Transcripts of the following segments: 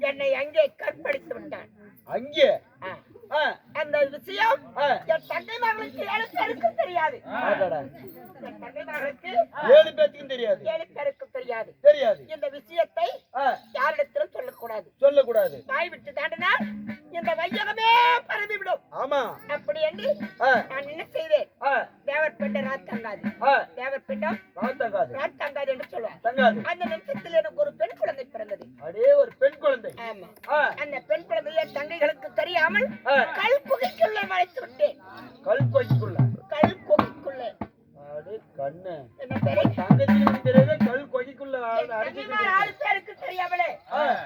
என்னை அங்கே கற்பழித்து விட்டான். அங்கே? அந்த விஷயம். என் தங்கை மகளுக்கு ஏழு பேருக்கு தெரியாது. என் தங்கை மகளுக்கு ஏழு பேத்துக்கும் தெரியாது. ஏழு பேருக்கு தெரியாது. தெரியாது. இந்த விஷயத்தை யாரிடத்திலும் சொல்லக்கூடாது. சொல்லக்கூடாது. வாய் விட்டு தாண்டினால் இந்த வையகமே பரவிவிடும். ஆமா. அப்படி என்று நான் என்ன செய்தேன்? தேவர் பெண்டம் ராத் தங்காது ஆ, தேவர் பெண்டம் நான் தங்காது ராத் தங்காது. என்று சொல்லுவார் அந்த நிமிஷத்தில் எனக்கு ஒரு பெண் குழந்தை பிறந்தது அடே ஒரு பெண் குழந்தை அந்த பெண் குழந்தையை தங்கைகளுக்கு தெரியாமல் கல் குகைக்குள்ளே மறைத்து விட்டேன். கல் கொய்க்குள்ள கல் குகைக்குள்ளே. கண்ணு. கல் தெரியாமலே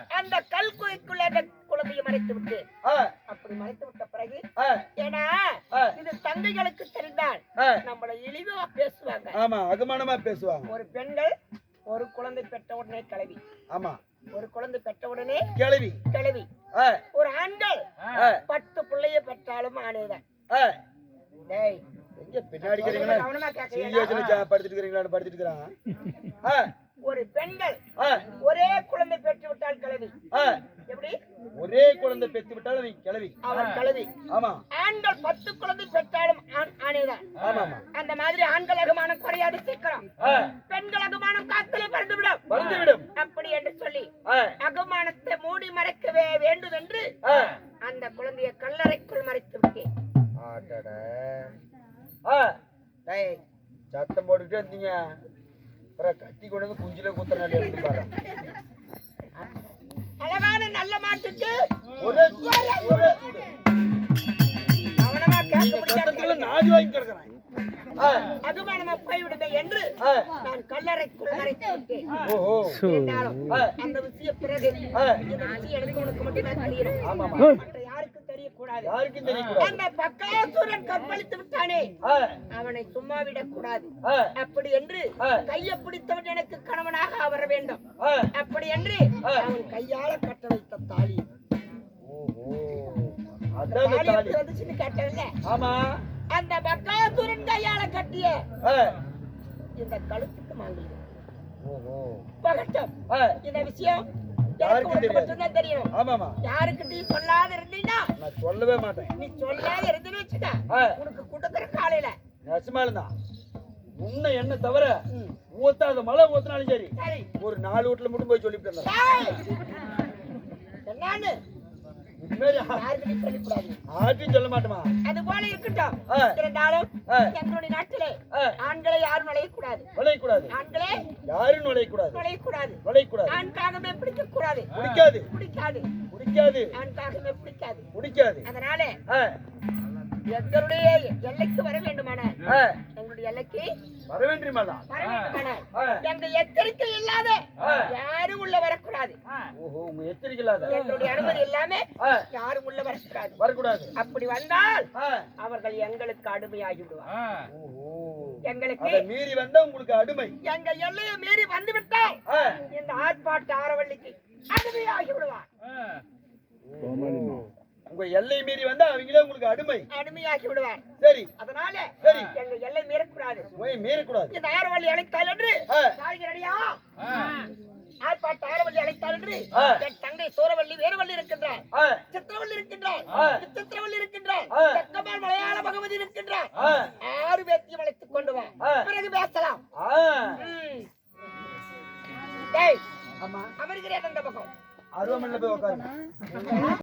அந்த கல் குகைக்குள்ளே அந்த குழந்தையை மறைத்து விட்டேன். ஆ, அப்படி மறைத்து விட்ட பிறகு ஏன்னா. இது தங்கைகளுக்கு தெரிந்தால். நம்மள இழிவா பேசுவாங்க. ஆமா அகமானமா பேசுவாங்க. ஒரு பெண்கள் ஒரு குழந்தை பெற்ற உடனே கிளவி. ஆமா. ஒரு குழந்தை பெற்ற உடனே கிளவி கிளவி ஒரு ஆண்கள் பத்து பிள்ளைய பெற்றாலும் ஆனேதான் ஆ. டேய். எங்க பின்னாடி ஒரு பெண்கள் ஒரே குழந்தை பெற்று விட்டால் கிளவி ஒரே குழந்தை பெத்து விட்டாலும் அவன் கிளவி அவர் கிளவி ஆமா. ஆண்கள் பத்து குழந்தை பெற்றாலும் ஆண் ஆனேதான் ஆமா ஆமா. அந்த மாதிரி ஆண்கள் அகமானம் குறையாது சீக்கிரம். பெண்கள் அகமானம் காத்திலே பறந்து விடும் வந்துவிடும் அப்படி என்று சொல்லி அகமானத்தை மூடி மறைக்கவே வேண்டும் என்று. அந்த குழந்தையை கல்லறைக்குள் மறைத்து விட்டேன். சத்தம் போட்டுக்கிட்டே இருந்தீங்க. கத்தி கொண்டு வந்து குஞ்சில குத்துறாங்க அழகான நல்ல மாட்டுக்கு. கவனமா கேட்க முடியாது வாங்கி கிடக்குறேன் போய்விடுமே என்று. நான் கல்லறைக்குள் மறைத்து விட்டேன் ஓஹோ இருந்தாலும் ஆ. அந்த விஷயம் பிறகு எனக்கு உனக்கு மட்டும் தான் தெரியும் அந்த பக்காசுரன் கற்பழித்து விட்டானே. அவனை சும்மா விடக்கூடாது. அப்படி என்று. கையை பிடித்தவன் எனக்கு கணவனாக வர வேண்டும். அப்படி என்று. அவன் கையால கட்ட வைத்த தாலி. அந்த பக்காசுரன் கையால கட்டிய இந்த கழுத்துக்கு மாங்கல்யம் ஓஹோ. பகட்டம். இந்த விஷயம்? மட்டும்தான் தெரியும். ஆமாமா யாருக்கிட்டையும் சொல்லாத இருந்தீங்கன்னா நான் சொல்லவே மாட்டேன். நீ சொல்லாத இருந்துன்னு வச்சுக்க. உனக்கு கொடுக்குற காலையில. நெசமாலுதான் உன்னை என்ன தவிர. ஊத்தாத மழை ஊத்தினாலும் சரி சரி. ஒரு நாலு வீட்டுல மட்டும் போய் சொல்லிட்டு இருந்தேன் ஆட்டையும் சொல்ல மாட்டோமா அது போல இருக்கட்டும். இருந்தாலும். எங்களுடைய நாட்டிலே. ஆண்களை யாரும் நுழையக்கூடாது நுழையக்கூடாது ஆண்களே யாரும் நுழையக்கூடாது நுழையக்கூடாது நுழையக்கூடாது ஆண்காகவே பிடிக்க கூடாது பிடிக்காது பிடிக்காது பிடிக்காது ஆண்காகவே பிடிக்காது பிடிக்காது அதனால எங்களுடைய எல்லைக்கு வர வேண்டுமானால் ஆ, எங்களுடைய எல்லைக்கு வர வேண்டுமாதான் வர வேண்டுமானால் எங்க எச்சரிக்கை இல்லாத. யாரும் உள்ள வரக்கூடாது. ஓஹோ உங்க எச்சரிக்கை இல்லாத. எங்களுடைய அனுமதி இல்லாம ஆ, யாரும் உள்ள வரக்கூடாது. வரக்கூடாது. அப்படி வந்தால் அவர்கள் எங்களுக்கு அடிமையாகி விடுவார் ஓஹோ. எங்களுக்கு மீறி வந்தா உங்களுக்கு அடிமை. எங்க எல்லையை மீறி வந்து விட்டால் இந்த ஆர்ப்பாட்ட ஆரவள்ளிக்கு அடிமையாகி விடுவார். உங்க எல்லை மீறி வந்தா அவங்களே உங்களுக்கு அடிமை. அடிமையாகி விடுவார். சரி. அதனால சரி. எங்க எல்லை மீறக்கூடாது. போய் மீறக்கூடாது. இந்த ஆரவள்ளி அழைத்தால் என்று ஆர்ப்பாட்ட ஆரவள்ளி அழைத்தால் என்று. என் தங்கை சூரவள்ளி வேறுவள்ளி இருக்கின்றார். சித்திரவள்ளி இருக்கின்றார். சித்திரவள்ளி இருக்கின்றார். ஆ. தெக்கமால் மலையாள பகவதி இருக்கின்றார். ஆறு பேர்த்தையும் அழைத்துக் கொண்டு வா. பிறகு பேசலாம். அமர்கிறேன் அந்த பக்கம். அருவமல்ல போய் உட்காருங்க